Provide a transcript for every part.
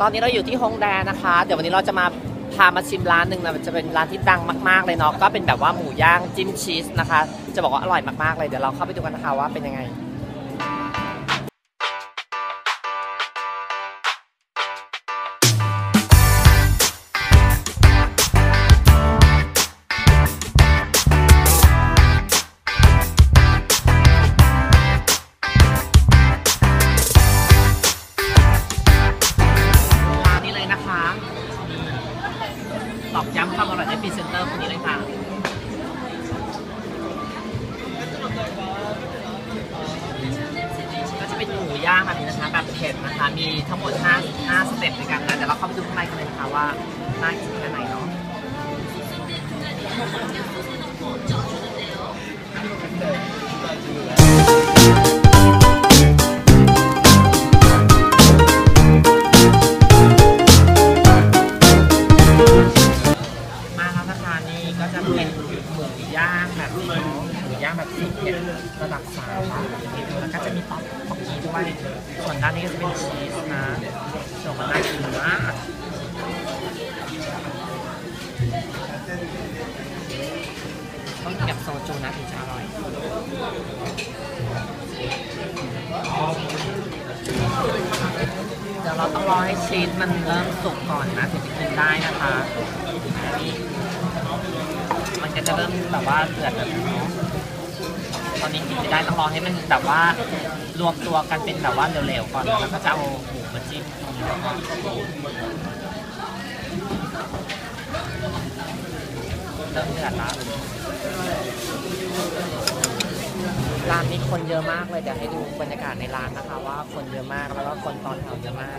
ตอนนี้เราอยู่ที่ฮงแดนะคะ เดี๋ยววันนี้เราจะมาพามาชิมร้านหนึ่งนะจะเป็นร้านที่ดังมากๆเลยเนาะก็เป็นแบบว่าหมูย่างจิ้มชีสนะคะ จะบอกว่าอร่อยมากๆเลยเดี๋ยวเราเข้าไปดูกันนะคะว่าเป็นยังไง ในพรีเซนเตอร์คนนี้เลยค่ะ ก็จะเป็นหมูย่างแบบนี้นะคะแบบเผ็ดนะคะ มีทั้งหมด 5 5สเต็ปด้วยกันนะเดี๋ยวเราเข้าไปดูข้างในกันเลยนะคะว่าน่ากินแค่ไหนเนาะ ระดับสามแล้วก็จะมีต๊อกต๊อกกี้ด้วย ส่วนด้านนี้ก็จะเป็นชีสนะส่วนมันน่ากินมากต้องกินกับโซจูนะถึงจะอร่อยเดี๋ยวเราต้องรอให้ชีสมันเริ่มสุกก่อนนะถึงจะกินได้นะคะนี่มันก็จะเริ่มแบบว่าเดือดแบบนี้เนาะ อนนี้กินไม่ได้ต้องรอให้มันแบบว่ารวมตัวกันเป็นแบบว่าเร็วๆก่อนแล้วก็จะเอาหมูมาจิ้มตรงนี้นะคะเริ่มเดือดแล้วร้านนี้คนเยอะมากเลยเดี๋ยวให้ดูบรรยากาศในร้านนะคะ ว่าคนเยอะมากแล้วก็คนตอนแถวเยอะมาก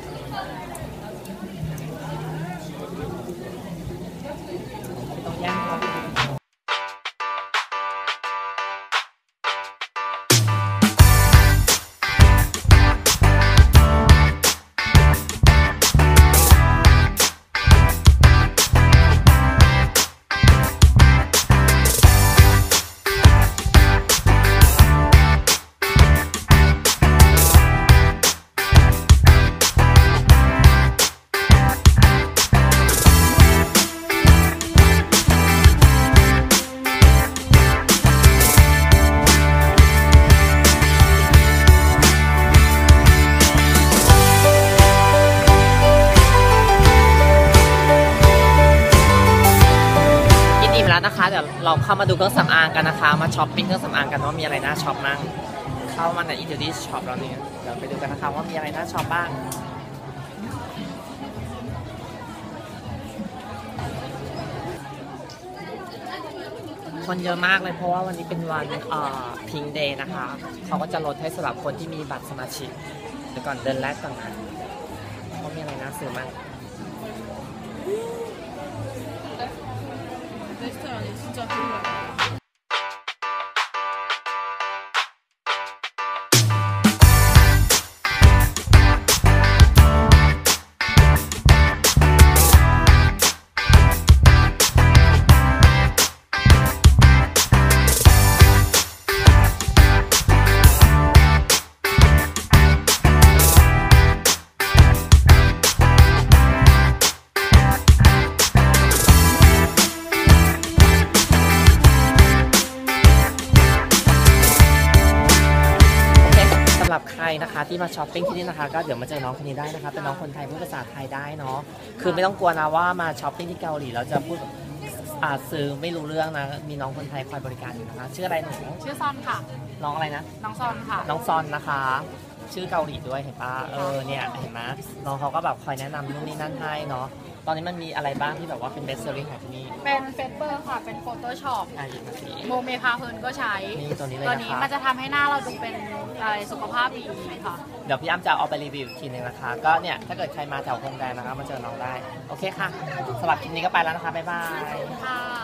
เดี๋ยวเราเข้ามาดูเครื่องสำอางกันนะคะ มาช้อปปิ้งเครื่องสำอางกันว่ามีอะไรน่าช้อปมั่งเข้ามาในอิตาลีช็อปเราเนี่ยเดี๋ยวไปดูกันนะคะว่ามีอะไรน่าช้อปบ้างคนเยอะมากเลยเพราะว่าวันนี้เป็นวันพิงเดย์นะคะ เขาก็จะลดให้สำหรับคนที่มีบัตรสมาชิกเดี๋ยวก่อนเดินแรกต่างหากว่ามีอะไรน่าซื้อบ้าง 진짜 들어요. ครนะคะที่มาช้อปปิ้งที่นี่นะคะก็เดี๋ยวมาเจอน้องคนนี้ได้นะคะเป็นน้องคนไทยพูดภาษาไทยได้เนาะคือไม่ต้องกลัวนะว่ามาช้อปปิ้งที่เกาหลีแล้วจะพูดอาซื้อไม่รู้เรื่องนะมีน้องคนไทยคอยบริการอยู่นะคะชื่ออะไรหนูชื่อซอนค่ะ น้องอะไรนะ น้องซอนค่ะ น้องซอนนะคะ ชื่อเกาหลีด้วยเห็นปะเออเนี่ยเห็นไหมน้องเขาก็แบบคอยแนะนำนู่นนี่นั่นให้เนาะตอนนี้มันมีอะไรบ้างที่แบบว่าเป็นเบสเซอร์ของที่นี่เป็นเฟซเบอร์ค่ะ เป็นโฟโต้ช็อปอะหยิบมาสิโมเมพาเพลินก็ใช้ นี่ตัวนี้เลยตัวนะนี้คะมันจะทำให้หน้าเราดูเป็นอะไรสุขภาพดีค่ะ เดี๋ยวพี่อ้ำจะเอาไปรีวิวอีกทีหนึงนะคะ ก็เนี่ยถ้าเกิดใครมาแถวคงแดนนะคะมาเจอน้องได้ โอเคค่ะสำหรับคลิปนี้ก็ไปแล้วนะคะบ๊ายบาย ค่ะ